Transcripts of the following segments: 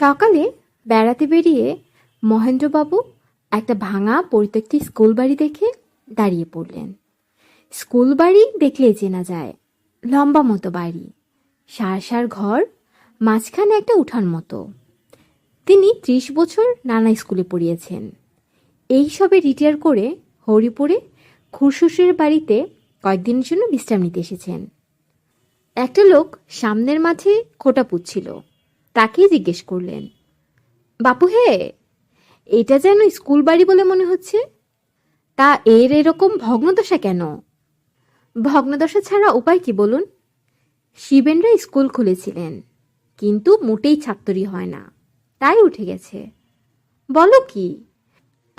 সকালে বেড়াতে বেরিয়ে মহেন্দ্রবাবু একটা ভাঙা পরিত্যক্ত স্কুল বাড়ি দেখে দাঁড়িয়ে পড়লেন। স্কুল বাড়ি দেখলেই চেনা যায়, লম্বা মতো বাড়ি, সার সার ঘর, মাঝখানে একটা উঠান মতো। তিনি ত্রিশ বছর নানা স্কুলে পড়িয়েছেন। এই সবে রিটায়ার করে হরিপুরে খুরশ্বশুরের বাড়িতে কয়েকদিনের জন্য বিশ্রাম নিতে এসেছেন। একটা লোক সামনের মাঝে খোটা পুচ্ছিল তাকেই জিজ্ঞেস করলেন? বাপু হে, এটা যেন স্কুল বাড়ি বলে মনে হচ্ছে। তা এর এরকম ভগ্নদশা কেন? ভগ্নদশা ছাড়া উপায় কি বলুন? শিবেনরা স্কুল খুলেছিলেন, কিন্তু মোটেই ছাত্রই হয় না, তাই উঠে গেছে। বলো কি,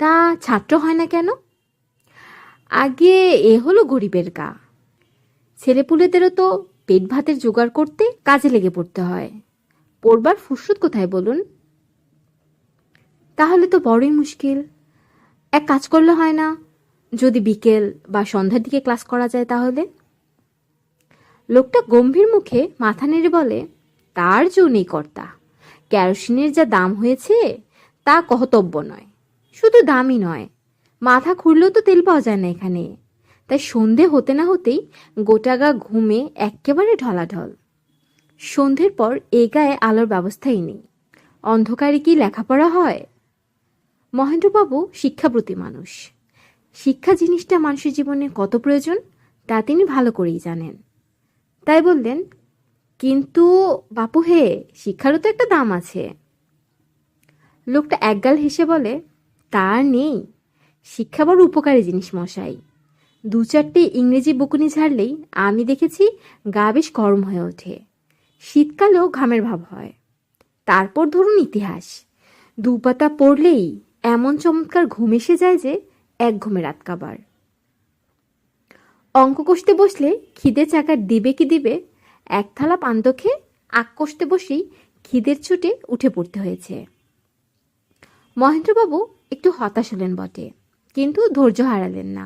তা ছাত্র হয় না কেন? আগে এ হলো গরিবের গা। ছেলেপুলেদেরও তো পেট ভাতের জোগাড় করতে কাজে লেগে পড়তে হয়। পড়বার ফুরসত কোথায় বলুন? তাহলে তো বড়ই মুশকিল। এক কাজ করলে হয় না। যদি বিকেল বা সন্ধ্যার দিকে ক্লাস করা যায় তাহলে? লোকটা গম্ভীর মুখে মাথা নেড়ে বলে, তার জো নেই কর্তা। ক্যারোসিনের যা দাম হয়েছে, তা কহতব্য নয়। শুধু দামই নয়। মাথা খুঁড়লেও তো তেল পাওয়া যায় না এখানে। তাই সন্ধে হতে না হতেই গোটাগা ঘুমে একেবারে ঢলাঢল। সন্ধ্যের পর এ গায়ে আলোর ব্যবস্থাই নেই। অন্ধকারে কি লেখাপড়া হয়? মহেন্দ্রবাবু শিক্ষাপ্রতি মানুষ। শিক্ষা জিনিসটা মানুষের জীবনে কত প্রয়োজন, তা তিনি ভালো করেই জানেন। তাই বললেন, কিন্তু বাপু হে, শিক্ষারও তো একটা দাম আছে। লোকটা একগাল হেসে বলে, তার নেই। শিক্ষা বড় উপকারী জিনিস মশাই। দু চারটে ইংরেজি বকুনি ঝাড়লেই আমি দেখেছি গা বেশ গরম হয়ে ওঠে। শীতকালেও ঘামের ভাব হয়। তারপর ধরুন ইতিহাস। দু পাতা পড়লেই এমন চমৎকার ঘুম এসে যায় যে এক ঘুমে রাত কাবার। অঙ্ক কষতে বসলে খিদে চাকার দিবে কি দিবে, এক থালা পান্ত খেয়ে আক কষতে বসেই খিদের ছুটে উঠে পড়তে হয়েছে। মহেন্দ্রবাবু একটু হতাশ হলেন বটে, কিন্তু ধৈর্য হারালেন না।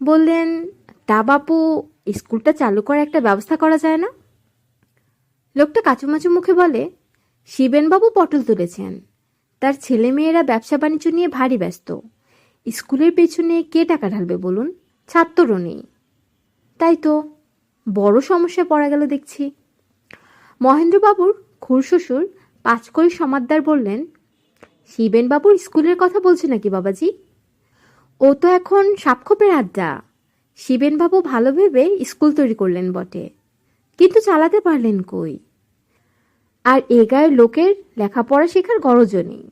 বললেন, তা বাপু, স্কুলটা চালু করার একটা ব্যবস্থা করা যায় না? লোকটা কাচুমাচু মুখে বলে, শিবেনবাবু পটল তুলেছেন। তার ছেলে মেয়েরা ব্যবসা বাণিজ্য নিয়ে ভারী ব্যস্ত। স্কুলের পেছনে কে টাকা ঢালবে বলুন? ছাত্রও নেই তাই তো, বড় সমস্যায় পড়া গেল দেখছি। মহেন্দ্রবাবুর খুড়শ্বশুর পাঁচকড়ি সমাদ্দার বললেন শিবেনবাবুর স্কুলের কথা বলছে নাকি বাবাজি? ও তো এখন সাপখোপের আড্ডা। শিবেনবাবু ভালো ভেবে স্কুল তৈরি করলেন বটে। কিন্তু চালাতে পারলেন কই? আর এ গায়ের লোকের লেখাপড়া শেখার গরজও নেই।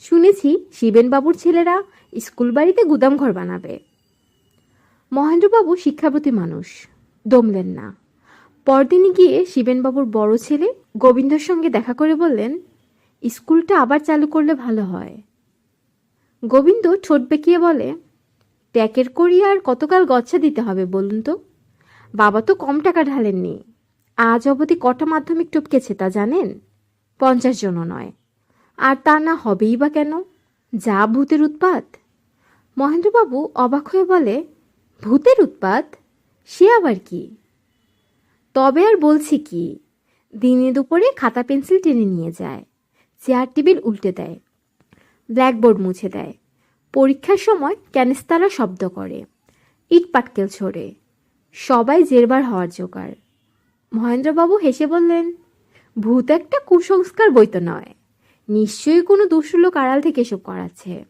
শুনেছি শিবেনবাবুর ছেলেরা স্কুল বাড়িতে গুদামঘর বানাবে। মহেন্দ্রবাবু শিক্ষাপ্রতি মানুষ, দমলেন না। পরদিনই গিয়ে শিবেনবাবুর বড় ছেলে গোবিন্দর সঙ্গে দেখা করে বললেন, স্কুলটা আবার চালু করলে ভালো হয়। গোবিন্দ ঠোঁট বেঁকিয়ে বলে, ট্যাকের করি আর কতকাল গচ্ছা দিতে হবে বলুন তো? বাবা তো কম টাকা ঢালেননি। আজ অবধি কটা মাধ্যমিক টপকেছে তা জানেন? পঞ্চাশ জনও নয়। আর তা না হবেই বা কেন? যা ভূতের উৎপাত। মহেন্দ্রবাবু অবাক হয়ে বলে, ভূতের উৎপাত? সে আবার কি? তবে আর বলছি কি, দিনে দুপুরে খাতা পেন্সিল টেনে নিয়ে যায়, চেয়ার টেবিল উল্টে দেয়, ব্ল্যাকবোর্ড মুছে দেয়, পরীক্ষার সময় ক্যানিস্তারা শব্দ করে ইট পাটকেল ছোড়ে। সবাই জেরবার হওয়ার জোগাড়। মহেন্দ্রবাবু হেসে বললেন, ভূত একটা কুসংস্কার বই তো নয়। নিশ্চয়ই কোনো দুষ্ট লোক আড়াল থেকে এসব করাচ্ছে।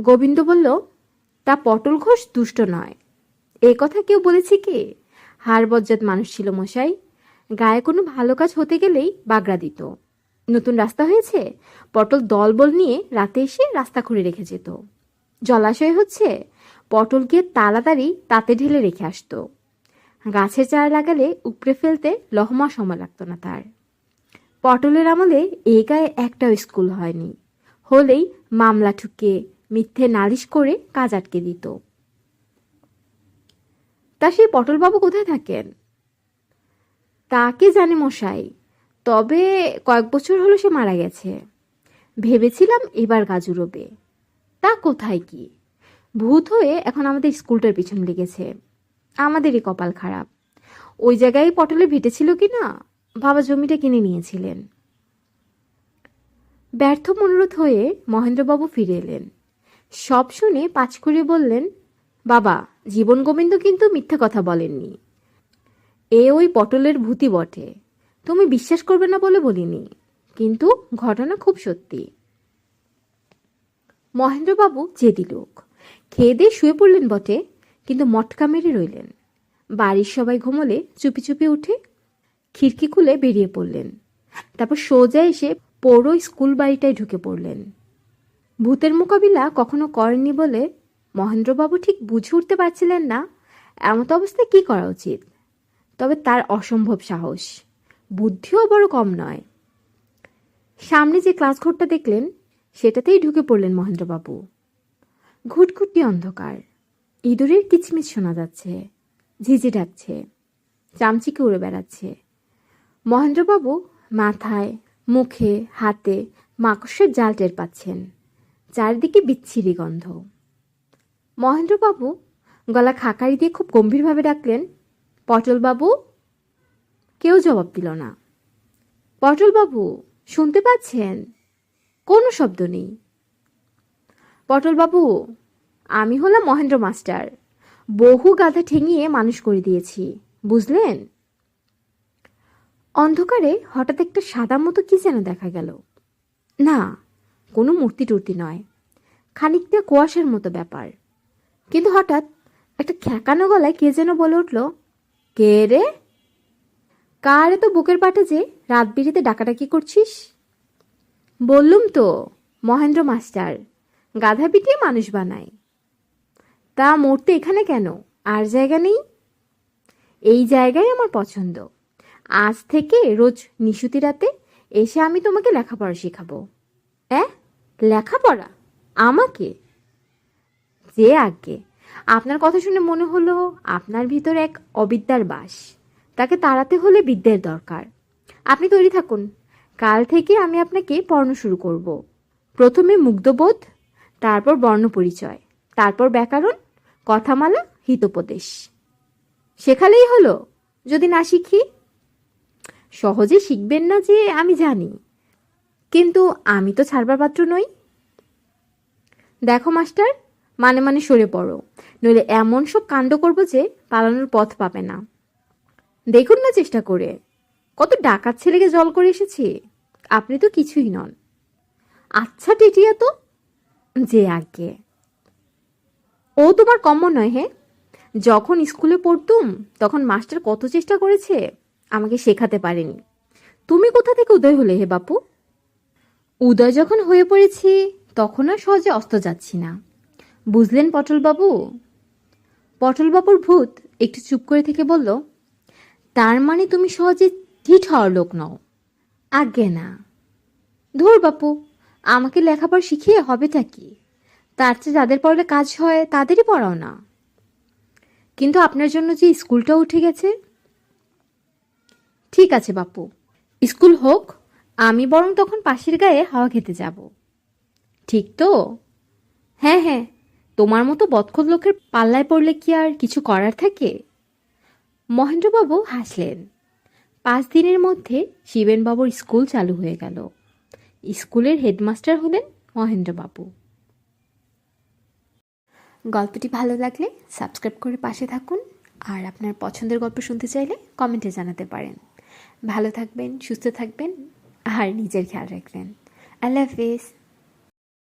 গোবিন্দ বলল, তা পটল ঘোষ দুষ্ট নয়। এ কথা কেউ বলেছে কি? হার বজ্জাত মানুষ ছিল মশাই। গায়ে কোনো ভালো কাজ হতে গেলেই বাগড়া দিত। নতুন রাস্তা হয়েছে। পটল দলবল নিয়ে রাতে এসে রাস্তা খুঁড়ে রেখে যেত। জলাশয় হচ্ছে। পটল গিয়ে তাড়াতাড়ি তাতে ঢেলে রেখে আসতো। গাছের চারা লাগালে উপড়ে ফেলতে লহমা সময় লাগতো না তার। পটলের আমলে এ গায়ে একটাও স্কুল হয়নি। হলেই মামলা ঠুকে, মিথ্যে নালিশ করে কাজ আটকে দিত। তা সেই পটলবাবু কোথায় থাকেন? তাকে জানে মশাই, তবে কয়েক বছর হলো সে মারা গেছে। ভেবেছিলাম এবার গাজুরবে তা কোথায় কি? ভূত হয়ে এখন আমাদের স্কুলটার পিছন লেগেছে। আমাদেরই কপাল খারাপ। ওই জায়গায় পটলে ভেটেছিল কি না? বাবা জমিটা কিনে নিয়েছিলেন। ব্যর্থ মনোরোধ হয়ে মহেন্দ্রবাবু ফিরে এলেন। সব শুনে পাঁচ করে বললেন, বাবা, জীবন গোবিন্দ কিন্তু মিথ্যা কথা বলেননি। এ ওই পটলের ভূতি বটে। তুমি বিশ্বাস করবে না বলে বলিনি। কিন্তু ঘটনা খুব সত্যি। মহেন্দ্রবাবু জেদি লোক। খেয়ে দিয়ে শুয়ে পড়লেন বটে, কিন্তু মটকা মেরে রইলেন। বাড়ির সবাই ঘুমোলে চুপি চুপি উঠে খিড়কি খুলে বেরিয়ে পড়লেন। তারপর সোজা এসে পৌর স্কুল বাড়িটায় ঢুকে পড়লেন। ভূতের মোকাবিলা কখনো করেননি বলে মহেন্দ্রবাবু ঠিক বুঝে উঠতে পারছিলেন না, এমত অবস্থায় কি করা উচিত? তবে তার অসম্ভব সাহস। বুদ্ধিও বড় কম নয়। সামনে যে ক্লাস ঘরটা দেখলেন, সেটাতেই ঢুকে পড়লেন মহেন্দ্রবাবু। ঘুটঘুটি অন্ধকার। ইঁদুরের কিচমিচ শোনা যাচ্ছে, ঝিঝি ডাকছে, চামচিকে উড়ে বেড়াচ্ছে। মহেন্দ্রবাবু মাথায়, মুখে, হাতে মাকড়সার জাল টের পাচ্ছেন, চারিদিকে বিচ্ছিরি গন্ধ। মহেন্দ্রবাবু গলা খাকারি দিয়ে খুব গম্ভীরভাবে ডাকলেন, পটলবাবু? কেউ জবাব দিল না। পটলবাবু, শুনতে পাচ্ছেন? কোনো শব্দ নেই। পটলবাবু, আমি হলাম মহেন্দ্র মাস্টার। বহু গাধা ঠেঙিয়ে মানুষ করে দিয়েছি, বুঝলেন? অন্ধকারে হঠাৎ একটা সাদা মতো কি যেন দেখা গেল। না, কোনো মূর্তি টুর্তি নয়, খানিকটা কুয়াশার মতো ব্যাপার। কিন্তু হঠাৎ একটা খ্যাকানো গলায় কে যেন বলে উঠল, কে রে? কার এত বুকের পাটে যে রাত বিরিতে ডাকাডাকি করছিস? বললুম তো, মহেন্দ্র মাস্টার গাধা পিটিয়ে মানুষ বানায়। তা মরতে এখানে কেন? আর জায়গা নেই? এই জায়গায় আমার পছন্দ। আজ থেকে রোজ নিশুতি রাতে এসে আমি তোমাকে লেখাপড়া শেখাবো। হ্যাঁ লেখাপড়া? আমাকে? যে আগে আপনার কথা শুনে মনে হলো আপনার ভিতর এক অবিদ্যার বাস। তাকে তাড়াতে হলে বিদ্যের দরকার। আপনি তৈরি থাকুন। কাল থেকে আমি আপনাকে পড়ানো শুরু করব। প্রথমে মুগ্ধবোধ তারপর বর্ণপরিচয়, তারপর ব্যাকরণ, কথামালা, হিতোপদেশ। শেখালেই হলো, যদি না শিখি? সহজে শিখবেন না যে আমি জানি, কিন্তু আমি তো ছাড়বার পাত্র নই। দেখো মাস্টার মানে মানে সরে পড়ো, নইলে এমন সব কাণ্ড করব যে পালানোর পথ পাবে না। দেখুন না চেষ্টা করে, কত ডাকাত ছেলেকে জল করে এসেছি, আপনি তো কিছুই নন। আচ্ছা টিটিয়া তো যে আগে। ও তোমার কম্য নয় হে। যখন স্কুলে পড়তুম, তখন মাস্টার কত চেষ্টা করেছে, আমাকে শেখাতে পারেনি। তুমি কোথা থেকে উদয় হলে হে বাপু? উদয় যখন হয়ে পড়েছি, তখন আর সহজে অস্ত যাচ্ছি না। বুঝলেন পটলবাবু? পটলবাবুর ভূত একটু চুপ করে থেকে বলল, তার মানে তুমি সহজে হিট হওয়ার লোক নও। আজ্ঞে না। ধুর বাপু আমাকে লেখাপড়া শিখিয়ে হবেটা কি? তার চেয়ে যাদের পড়লে কাজ হয়, তাদেরই পড়াও না। কিন্তু আপনার জন্য যে স্কুলটা উঠে গেছে। ঠিক আছে বাপু, স্কুল হোক, আমি বরং তখন পাশের গায়ে হাওয়া খেতে যাব। ঠিক তো? হ্যাঁ হ্যাঁ তোমার মতো বদখত লোকের পাল্লায় পড়লে কি আর কিছু করার থাকে? মহেন্দ্রবাবু হাসলেন। পাঁচ দিনের মধ্যে শিবেনবাবুর স্কুল চালু হয়ে গেল। স্কুলের হেডমাস্টার হলেন মহেন্দ্রবাবু গল্পটি ভালো লাগলে সাবস্ক্রাইব করে পাশে থাকুন আর আপনার পছন্দের গল্প শুনতে চাইলে কমেন্টে জানাতে পারেন। ভালো থাকবেন, সুস্থ থাকবেন আর নিজের খেয়াল রাখবেন। আল্লাহ হাফিজ।